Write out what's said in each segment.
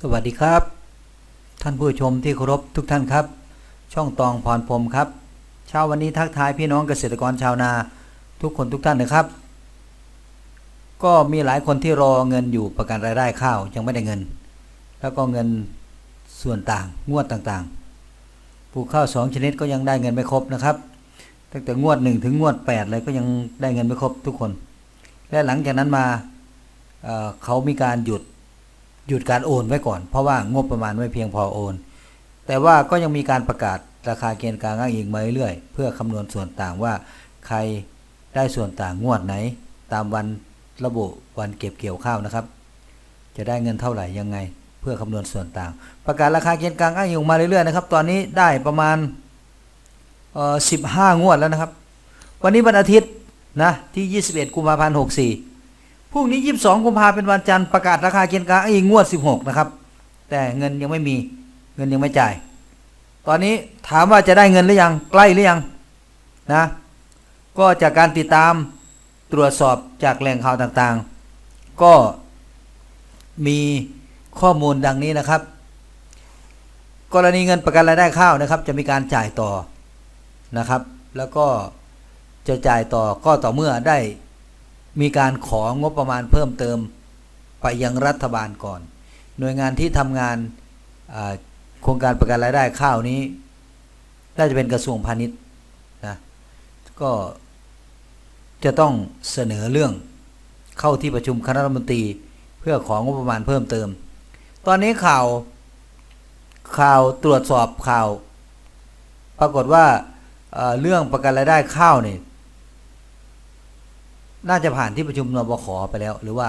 สวัสดีครับ ท่านผู้ชมที่เคารพทุกท่านครับ ช่องตองพรพรมครับเช้าวันนี้ทักทายพี่น้องเกษตรกรชาวนาทุกคนทุกท่านนะครับ ก็มีหลายคนที่รอเงินอยู่ประกันรายได้ข้าวยังไม่ได้เงิน แล้วก็เงินส่วนต่างงวดต่างๆปลูกข้าวสองชนิดก็ยังได้เงินไม่ครบนะครับตั้งแต่งวดหนึ่งถึงงวดแปดเลยก็ยังได้เงินไม่ครบทุกคน และหลังจากนั้นมาเเขามีการหยุด หยุดการโอนไว้ก่อน เพราะว่างบประมาณไม่เพียงพอโอน แต่ว่าก็ยังมีการประกาศราคาเกณฑ์กลางอ้างอิงมาเรื่อยๆเพื่อคำนวณส่วนต่างว่า ใครได้ส่วนต่างงวดไหน ตามวันระบุวันเก็บเกี่ยวข้าวนะครับ จะได้เงินเท่าไหร่ยังไง เพื่อคำนวณส่วนต่าง ประกาศราคาเกณฑ์กลางอ้างอิงมาเรื่อยๆนะครับตอนนี้ได้ประมาณเอ่อ15งวดแล้วนะครับ วันนี้วันอาทิตย์นะที่ 21 กุมภาพันธ์64 พรุ่งนี้22กุมภาเป็นวันจันทร์ประกาศราคาเกณฑ์กลางอีกงวด16นะครับ แต่เงินยังไม่มีเงินยังไม่จ่าย ตอนนี้ถามว่าจะได้เงินหรือยังใกล้หรือยังนะ ก็จากการติดตามตรวจสอบจากแหล่งข่าวต่างๆ ก็มีข้อมูลดังนี้นะครับ กรณีเงินประกันรายได้ข้าวนะครับ จะมีการจ่ายต่อนะครับ แล้วก็จะจ่ายต่อก็ต่อเมื่อได้ มีการของบประมาณเพิ่มเติมไปยังรัฐบาลก่อน หน่วยงานที่ทำงานโครงการประกันรายได้ข้าวนี้ น่าจะเป็นกระทรวงพาณิชย์นะก็จะต้องเสนอเรื่องเข้าที่ประชุมคณะรัฐมนตรีเพื่อของงบประมาณเพิ่มเติม ตอนนี้ข่าวข่าวตรวจสอบข่าว ปรากฏว่าเอ่อเรื่องประกันรายได้ข้าวเนี่ย น่าจะผ่านที่ประชุมนบขไปแล้ว หรือว่า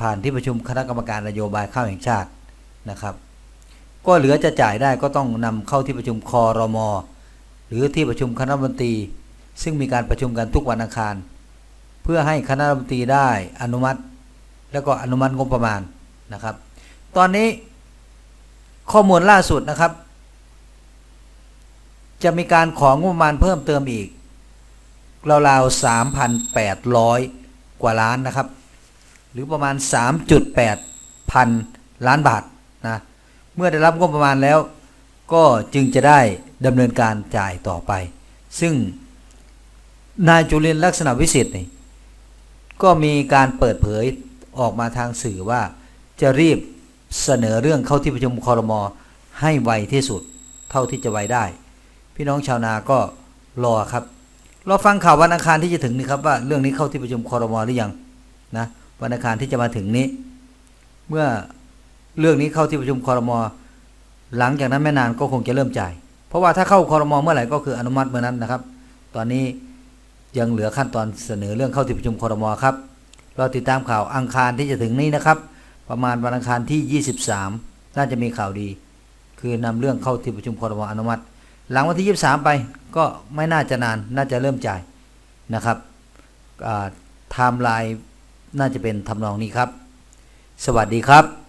ผ่านที่ประชุมคณะกรรมการนโยบายข้าวแห่งชาตินะครับ ก็เหลือจะจ่ายได้ก็ต้องนำเข้าที่ประชุมคอรมอหรือที่ประชุมคณะรัฐมนตรี ซึ่งมีการประชุมกันทุกวันอังคาร เพื่อให้คณะรัฐมนตรีได้อนุมัติ แล้วก็อนุมัติงบประมาณนะครับ ตอนนี้ข้อมูลล่าสุดนะครับ จะมีการของงบประมาณเพิ่มเติมอีก ราวๆ3,800 กว่าล้านนะครับ หรือประมาณ 3.8 พันล้านบาทนะเมื่อได้รับงบประมาณแล้ว ก็จึงจะได้ดำเนินการจ่ายต่อไป ซึ่งนายจุลินลักษณะวิสิทธิ์นี่ก็มีการเปิดเผยออกมาทางสื่อว่าจะรีบเสนอเรื่องเข้าที่ประชุมคอรมอให้ไวที่สุด เท่าที่จะไวได้ พี่น้องชาวนาก็รอครับ เรอฟังข่าววันอังคารที่จะถึงนี้ครับว่าเรื่องนี้เข้าที่ประชุมคอรมอหรือยังนะวันอังคารที่จะมาถึงนี้ เมื่อเรื่องนี้เข้าที่ประชุมคอรมอหลังจากนั้นไม่นานก็คงจะเริ่มจ่าย เพราะว่าถ้าเข้าคอรมอเมื่อไหร่ก็คืออนุมัติเมื่อนั้นนะครับ ตอนนี้ยังเหลือขั้นตอนเสนอเรื่องเข้าที่ประชุมคอรมอครับเรอติดตามข่าวอังคารที่จะถึงนี้นะครับ ประมาณวันอังคารที่ 23 น่าจะมีข่าวดี คือนำเรื่องเข้าที่ประชุมคอรมออนุมัติ หลังวันที่ 23 ไปก็ไม่น่าจะนานน่าจะเริ่มจ่ายนะครับไทม์ไลน์น่าจะเป็นทำนองนี้ครับ สวัสดีครับ